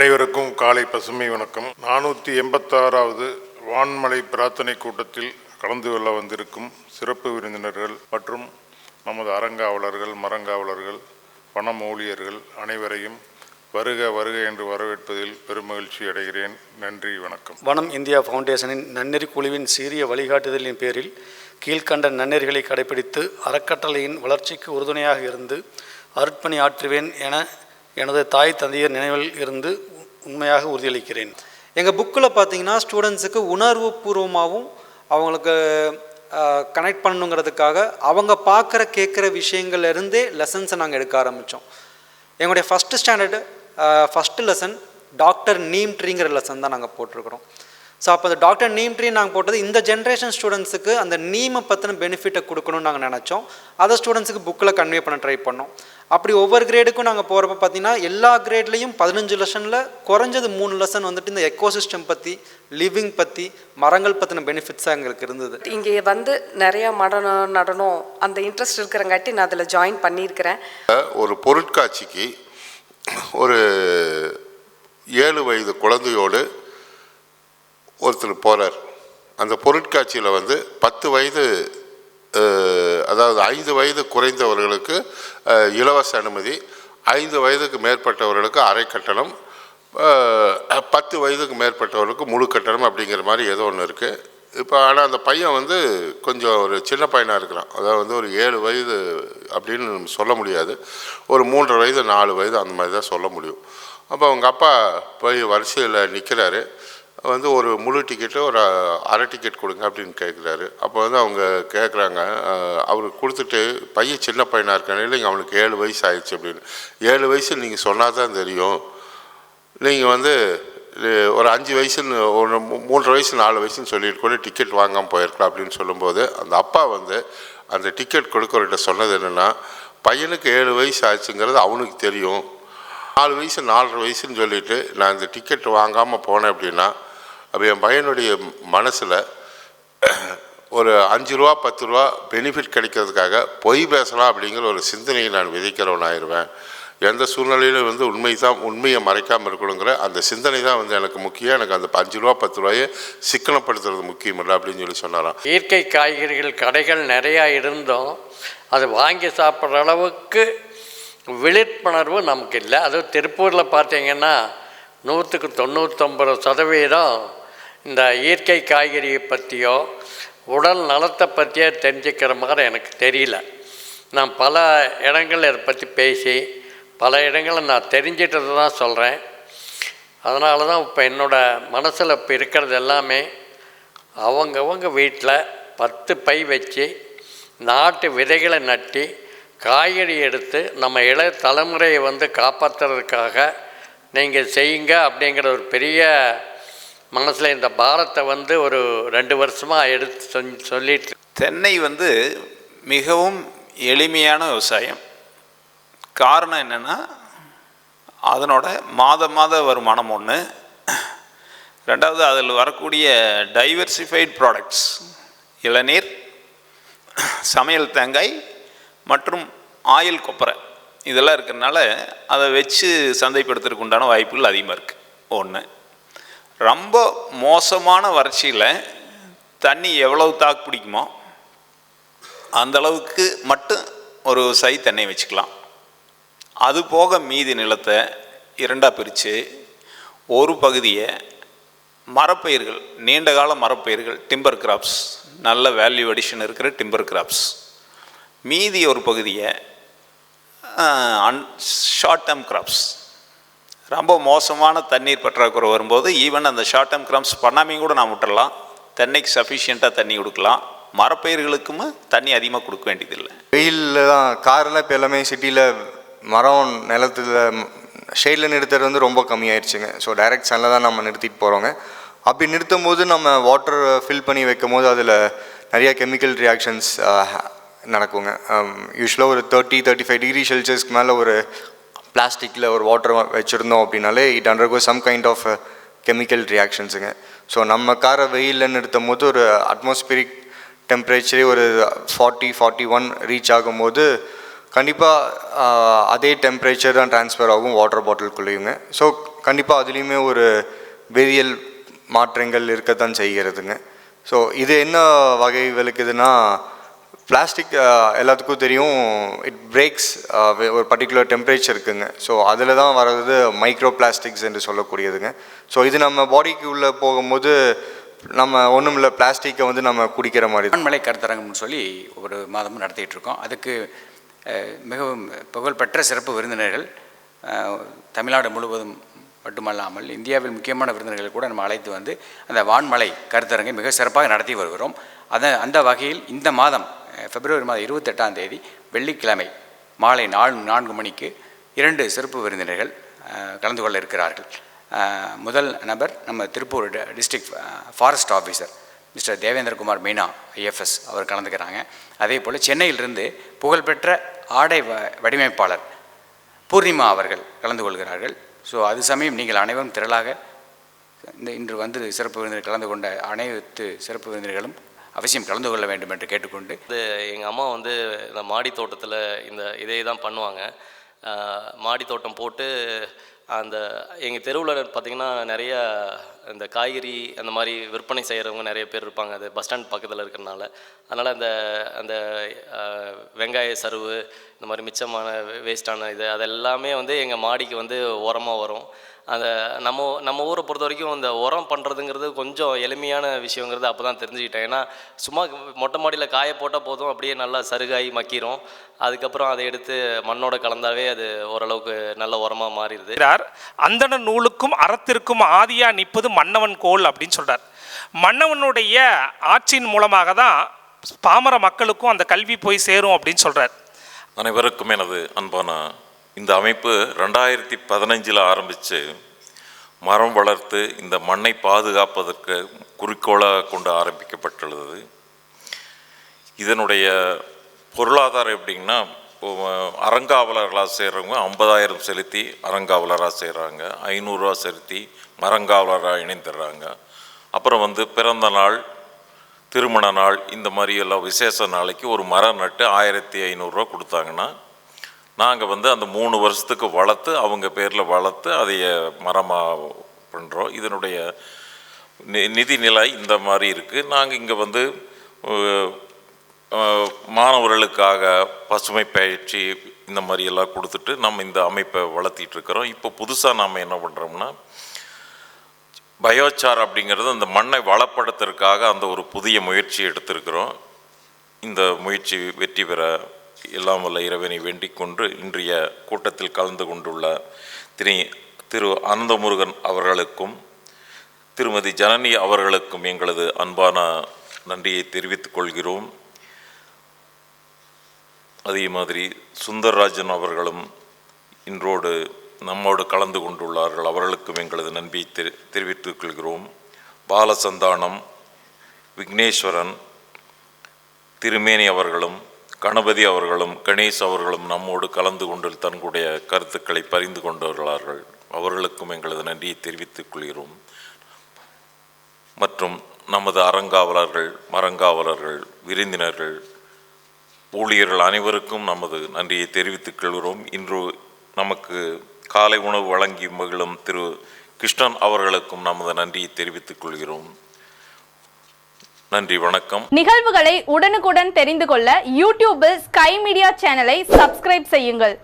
அனைவருக்கும் காலை பசுமை வணக்கம். நானூற்றி எண்பத்தாறாவது வான்மலை பிரார்த்தனை கூட்டத்தில் கலந்து கொள்ள வந்திருக்கும் சிறப்பு விருந்தினர்கள் மற்றும் நமது அறங்காவலர்கள் மரங்காவலர்கள் வனம் ஊழியர்கள் அனைவரையும் வருக வருக என்று வரவேற்பதில் பெருமகிழ்ச்சி அடைகிறேன். நன்றி வணக்கம். வனம் இந்தியா ஃபவுண்டேஷனின் நன்னெறி குழுவின் சீரிய வழிகாட்டுதலின் பேரில் கீழ்க்கண்ட நன்னெறிகளை கடைபிடித்து அறக்கட்டளையின் வளர்ச்சிக்கு உறுதுணையாக இருந்து அருட்பணி ஆற்றுவேன் என எனது தாய் தந்தையர் நினைவில் இருந்து உண்மையாக உறுதியளிக்கிறேன். எங்கள் புக்கில் பார்த்தீங்கன்னா ஸ்டூடெண்ட்ஸுக்கு உணர்வு பூர்வமாகவும் அவங்களுக்கு கனெக்ட் பண்ணணுங்கிறதுக்காக அவங்க பார்க்குற கேட்குற விஷயங்கள்லேருந்தே லெசன்ஸை நாங்கள் எடுக்க ஆரம்பித்தோம் எங்களுடைய first standard first lesson doctor neem ட்ரீங்கிற lesson தான் நாங்கள் போட்டிருக்கிறோம். ஸோ அப்போ அந்த டாக்டர் நீம் ட்ரீ நாங்கள் போட்டது இந்த ஜென்ரேஷன் ஸ்டூடெண்ட்ஸுக்கு அந்த நீமை பற்றின பெனிஃபிட்டை கொடுக்கணும்னு நாங்கள் நினச்சோம். அதை ஸ்டூடெண்ட்ஸுக்கு புக்கில் கன்வே பண்ண ட்ரை பண்ணோம். அப்படி ஒவ்வொரு கிரேடுக்கும் நாங்கள் போகிறப்ப பார்த்தீங்கன்னா எல்லா கிரேட்லேயும் பதினஞ்சு லெசனில் குறைஞ்சது மூணு லெசன் வந்துட்டு இந்த எக்கோசிஸ்டம் பற்றி லிவிங் பற்றி மரங்கள் பற்றின பெனிஃபிட்ஸாக எங்களுக்கு இருந்தது. இங்கே வந்து நிறையா மடனம் நடனம் அந்த இன்ட்ரெஸ்ட் இருக்கிறங்காட்டி நான் அதில் ஜாயின் பண்ணியிருக்கிறேன். ஒரு பொருட்காட்சிக்கு ஒரு ஏழு வயது குழந்தையோடு ஒருத்தர் போகிறார் அந்த பொருட்காட்சியில் வந்து பத்து வயது அதாவது ஐந்து வயது குறைந்தவர்களுக்கு இலவச அனுமதி ஐந்து வயதுக்கு மேற்பட்டவர்களுக்கு அரை கட்டணம் பத்து வயதுக்கு மேற்பட்டவர்களுக்கு முழு கட்டணம் அப்படிங்கிற மாதிரி ஏதோ ஒன்று இருக்குது இப்போ ஆனால் அந்த பையன் வந்து கொஞ்சம் ஒரு சின்ன பையனாக இருக்கிறான் அதாவது வந்து ஒரு ஏழு வயது அப்படின்னு சொல்ல முடியாது. ஒரு மூன்று வயது நாலு வயது அந்த மாதிரி தான் சொல்ல முடியும். அப்போ அவங்க அப்பா போய் வரிசையில் நிற்கிறாரு வந்து ஒரு முழு டிக்கெட்டு ஒரு அரை டிக்கெட் கொடுங்க அப்படின்னு கேட்குறாரு அப்போ வந்து அவங்க கேட்குறாங்க அவருக்கு கொடுத்துட்டு பையன் சின்ன பையனாக இருக்கானே இல்லைங்க அவனுக்கு ஏழு வயசு ஆயிடுச்சு அப்படின்னு. ஏழு வயசு நீங்கள் சொன்னால் தான் தெரியும். நீங்கள் வந்து ஒரு அஞ்சு வயசுன்னு ஒரு மூன்று வயசு நாலு வயசுன்னு சொல்லிட்டு கூட டிக்கெட் வாங்காமல் போயிருக்கலாம் அப்படின்னு சொல்லும்போது அந்த அப்பா வந்து அந்த டிக்கெட் கொடுக்குறவர்கிட்ட சொன்னது என்னென்னா பையனுக்கு ஏழு வயசு ஆச்சுங்கிறது அவனுக்கு தெரியும். நாலு வயசு நாலரை வயசுன்னு சொல்லிட்டு நான் இந்த டிக்கெட் வாங்காமல் போனேன் அப்படின்னா அப்போ என் பையனுடைய மனசில் ஒரு அஞ்சு ரூபா பத்து ரூபா பெனிஃபிட் கிடைக்கிறதுக்காக பொய் பேசலாம் அப்படிங்கிற ஒரு சிந்தனையை நான் விதைக்கிறவன் ஆயிடுவேன் எந்த சூழ்நிலையிலும் வந்து உண்மை தான் உண்மையை மறைக்காமல் இருக்கணுங்கிற அந்த சிந்தனை தான் வந்து எனக்கு முக்கியம். எனக்கு அந்த அஞ்சு ரூபா பத்து ரூபாயை சிக்கனப்படுத்துறது முக்கியம் இல்லை அப்படின்னு சொல்லி சொன்னாராம். இயற்கை காய்கறிகள் கடைகள் நிறையா இருந்தும். அது வாங்கி சாப்பிட்ற அளவுக்கு விழிப்புணர்வு நமக்கு இல்லை. அதுவும் திருப்பூரில் பார்த்தீங்கன்னா நூற்றுக்கு தொண்ணூற்றொம்பது சதவீதம் இந்த இயற்கை காய்கறியை பற்றியோ உடல் நலத்தை பற்றியோ தெரிஞ்சுக்கிற மாதிரி எனக்கு தெரியல. நான் பல இடங்கள் இதை பற்றி பேசி பல இடங்களை நான் தெரிஞ்சிட்டது தான் சொல்கிறேன் அதனால தான் இப்போ என்னோடய மனசில் இப்போ இருக்கிறது எல்லாமே அவங்கவங்க வீட்டில் பத்து பை வச்சு நாட்டு விதைகளை நட்டி காய்கறி எடுத்து நம்ம இளைய தலைமுறையை வந்து காப்பாற்றுறதுக்காக நீங்கள் செய்யுங்க அப்படிங்கிற ஒரு பெரிய மனசில் இந்த பாரத்தை வந்து ஒரு ரெண்டு வருஷமாக எடுத்து சொல்லிட்டு தென்னை வந்து மிகவும் எளிமையான விவசாயம். காரணம் என்னென்னா அதனோட மாத மாத வருமானம் ஒன்று ரெண்டாவது அதில் வரக்கூடிய டைவர்சிஃபைட் ப்ராடக்ட்ஸ் இளநீர் சமையல் தேங்காய் மற்றும் ஆயில் கொப்பரை. இதெல்லாம் இருக்கிறனால அதை வச்சு சந்தைப்படுத்துறதுக்கு உண்டான வாய்ப்புகள் அதிகமாக இருக்குது ஒன்று ரொம்ப மோசமான வறட்சியில் தண்ணி எவ்வளவு தாக்கு பிடிக்குமோ அந்தளவுக்கு மட்டும் ஒரு சை தண்ணியை வச்சுக்கலாம். அது போக மீதி நிலத்தை இரண்டாக பிரித்து ஒரு பகுதியை மரப்பயிர்கள் நீண்ட கால மரப்பயிர்கள் டிம்பர் கிராப்ஸ் நல்ல வேல்யூ அடிஷன் இருக்கிற டிம்பர் கிராப்ஸ் மீதி ஒரு பகுதியை அன் ஷார்ட் டேர்ம் கிராப்ஸ் ரொம்ப மோசமான தண்ணீர் பற்றாக்குறை வரும்போது ஈவன் அந்த ஷார்ட் டேர்ம் கிராம்ஸ் பண்ணாமையும் கூட நான் விட்டுறலாம். தென்னைக்கு சஃபிஷியண்ட்டாக தண்ணி கொடுக்கலாம். மரப்பயிர்களுக்கும் தண்ணி அதிகமாக கொடுக்க வேண்டியதில்லை. வெயிலில் தான் காரெல்லாம் இப்போ எல்லாமே சிட்டியில் மரம் நிலத்துல ஷேடில் நிறுத்துறது வந்து ரொம்ப கம்மியாயிருச்சுங்க. ஸோ டைரக்ட் சனில் தான் நம்ம நிறுத்திட்டு போகிறோங்க அப்படி நிறுத்தும் போது நம்ம வாட்டர் ஃபில் பண்ணி வைக்கும் போது அதில் நிறைய கெமிக்கல் ரியாக்ஷன்ஸ் நடக்குங்க. Um, யூஸ்வலாக ஒரு தேர்ட்டி தேர்ட்டி ஃபைவ் டிகிரி செல்சியஸ்க்கு மேலே ஒரு பிளாஸ்டிக்கில் ஒரு வாட்டர் வச்சுருந்தோம் அப்படின்னாலே it undergo some kind of chemical ரியாக்ஷன்ஸுங்க so நம்ம காரை வெயிலில் நிறுத்தும் போது ஒரு அட்மாஸ்பியரிக் டெம்பரேச்சரே ஒரு ஃபார்ட்டி ஃபார்ட்டி ஒன் ரீச் ஆகும்போது கண்டிப்பாக அதே டெம்பரேச்சர் தான் ட்ரான்ஸ்ஃபர் ஆகும் வாட்டர் பாட்டிலுக்குள்ளேயுங்க ஸோ கண்டிப்பாக அதுலேயுமே ஒரு வேதியியல் மாற்றங்கள் இருக்கத்தான் செய்கிறதுங்க. ஸோ இது என்ன வகை விளக்குதுன்னா பிளாஸ்டிக் எல்லாத்துக்கும் தெரியும். இட் பிரேக்ஸ் ஒரு பர்டிகுலர் டெம்பரேச்சர் இருக்குங்க ஸோ அதில் தான் வர்றது மைக்ரோ பிளாஸ்டிக்ஸ் என்று சொல்லக்கூடியதுங்க. ஸோ இது நம்ம பாடிக்கு உள்ளே போகும்போது நம்ம ஒன்றும் இல்லை பிளாஸ்டிக்கை வந்து நம்ம குடிக்கிற மாதிரி தான். வான்மலை கருத்தரங்கம்னு சொல்லி ஒரு மாதமும் நடத்திட்டு இருக்கோம். அதுக்கு மிகவும் புகழ்பெற்ற சிறப்பு விருந்தினர்கள் தமிழ்நாடு முழுவதும் மட்டுமல்லாமல் இந்தியாவில் முக்கியமான விருந்தினர்கள் கூட நம்ம அழைத்து வந்து அந்த வான்மலை கருத்தரங்கை மிக சிறப்பாக நடத்தி வருகிறோம். அத அந்த வகையில் இந்த மாதம் பிப்ரவரி மாதம் இருபத்தெட்டாம் தேதி வெள்ளிக்கிழமை மாலை நாலு நான்கு மணிக்கு இரண்டு சிறப்பு விருந்தினர்கள் கலந்து கொள்ள இருக்கிறார்கள். முதல் நபர் நம்ம Tiruppur district forest officer mister Devendrakumar Meena IFS அவர் கலந்துக்கிறாங்க. அதே போல் சென்னையிலிருந்து புகழ்பெற்ற ஆடை வ வடிவமைப்பாளர் பூர்ணிமா அவர்கள் கலந்து கொள்கிறார்கள். ஸோ அது சமயம் நீங்கள் அனைவரும் திரளாக இந்த இன்று வந்து சிறப்பு விருந்தினர் கலந்து கொண்ட அனைத்து சிறப்பு விருந்தினர்களும் அவசியம் கலந்து கொள்ள வேண்டும் என்று கேட்டுக்கொண்டு இது எங்கள் அம்மா வந்து இந்த மாடி தோட்டத்தில் இந்த இதே தான் பண்ணுவாங்க. மாடி தோட்டம் போட்டு அந்த எங்கள் தெருவில் பார்த்திங்கன்னா நிறைய இந்த காய்கறி அந்த மாதிரி விற்பனை செய்கிறவங்க நிறைய பேர் இருப்பாங்க. அது பஸ் ஸ்டாண்ட் பக்கத்தில் இருக்கிறனால. அதனால் அந்த அந்த வெங்காய சருவு இந்த மாதிரி மிச்சமான வேஸ்டான இது அதெல்லாமே வந்து எங்கள் மாடிக்கு வந்து உரமாக வரும். அந்த நம்ம நம்ம ஊரை பொறுத்த வரைக்கும் இந்த உரம் பண்ணுறதுங்கிறது கொஞ்சம் எளிமையான விஷயங்கிறது அப்போ தான் தெரிஞ்சுக்கிட்டேன். ஏன்னா சும்மா மொட்டை மாடியில் காய போட்டால் போதும் அப்படியே நல்லா சருகாய் மக்கிரும். அதுக்கப்புறம் அதை எடுத்து மண்ணோட கலந்தாவே அது ஓரளவுக்கு நல்ல உரமாக மாறிடுது. சொல்கிறார் அந்தண நூலுக்கும் அறத்திற்கும் ஆதியா நிற்பது மன்னவன் கோல் அப்படின்னு சொல்றார். மன்னவனுடைய ஆட்சியின் மூலமாக தான் பாமர மக்களுக்கும் அந்த கல்வி போய் சேரும் அப்படின்னு சொல்றார். அனைவருக்கும் எனது அன்பான இந்த அமைப்பு ரெண்டாயிரத்தி பதினஞ்சில் ஆரம்பித்து மரம் வளர்த்து இந்த மண்ணை பாதுகாப்பதற்கு குறிக்கோளாக கொண்டு ஆரம்பிக்கப்பட்டுள்ளது. இதனுடைய பொருளாதாரம் எப்படிங்கன்னா அறங்காவலர்களாக செய்கிறவங்க ஐம்பதாயிரம் செலுத்தி அறங்காவலராக செய்கிறாங்க ஐநூறுரூவா செலுத்தி மரங்காவலராக இணைந்துடுறாங்க. அப்புறம் வந்து பிறந்த நாள் திருமண நாள் இந்த மாதிரி எல்லாம் விசேஷ நாளைக்கு ஒரு மரம் நட்டு ஆயிரத்தி ஐநூறுரூவா கொடுத்தாங்கன்னா நாங்கள் வந்து அந்த மூணு வருஷத்துக்கு வளர்த்து அவங்க பேரில் வளர்த்து அதைய மரமாக பண்ணுறோம் இதனுடைய நி நிதி நிலை இந்த மாதிரி இருக்குது நாங்கள் இங்கே வந்து மாணவர்களுக்காக பசுமை பயிற்சி இந்த மாதிரி எல்லாம் கொடுத்துட்டு நம்ம இந்த அமைப்பை வளர்த்திட்டு இருக்கிறோம். இப்போ புதுசாக நாம் என்ன பண்ணுறோம்னா பயோச்சார் அப்படிங்கிறது அந்த மண்ணை வளப்படுத்துறதுக்காக அந்த ஒரு புதிய முயற்சி எடுத்திருக்கிறோம். இந்த முயற்சி வெற்றி பெற எல்லாம் வல்ல இறைவனை வேண்டிக் கொண்டு இன்றைய கூட்டத்தில் கலந்து கொண்டுள்ள திரு திரு அனந்தமுருகன் அவர்களுக்கும் திருமதி ஜனனி அவர்களுக்கும் எங்களது அன்பான நன்றியை தெரிவித்துக் கொள்கிறோம். அதே மாதிரி சுந்தர்ராஜன் அவர்களும் இன்றோடு நம்மோடு கலந்து கொண்டுள்ளார்கள். அவர்களுக்கும் எங்களது நன்றியை தெரி தெரிவித்துக் கொள்கிறோம். பாலசந்தானம் விக்னேஸ்வரன் திருமேனி அவர்களும் கணபதி அவர்களும் கணேஷ் அவர்களும் நம்மோடு கலந்து கொண்டு தன்னுடைய கருத்துக்களை பரிந்து கொண்டுள்ளார்கள் அவர்களுக்கும் எங்களது நன்றியை தெரிவித்துக் கொள்கிறோம். மற்றும் நமது அறங்காவலர்கள் மரங்காவலர்கள் விருந்தினர்கள் ஊழியர்கள் அனைவருக்கும் நமது நன்றியை தெரிவித்துக் கொள்கிறோம். இன்று நமக்கு காலை உணவு வழங்கி மகிழும் திரு கிருஷ்ணன் அவர்களுக்கும் நமது நன்றியை தெரிவித்துக் கொள்கிறோம். நன்றி வணக்கம். நிகழ்வுகளை உடனுக்குடன் தெரிந்து கொள்ள யூடியூபில் ஸ்கை மீடியா சேனலை சப்ஸ்கிரைப் செய்யுங்கள்.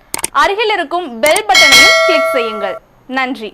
அருகில் இருக்கும் பெல் பட்டனையும் கிளிக் செய்யுங்கள். நன்றி.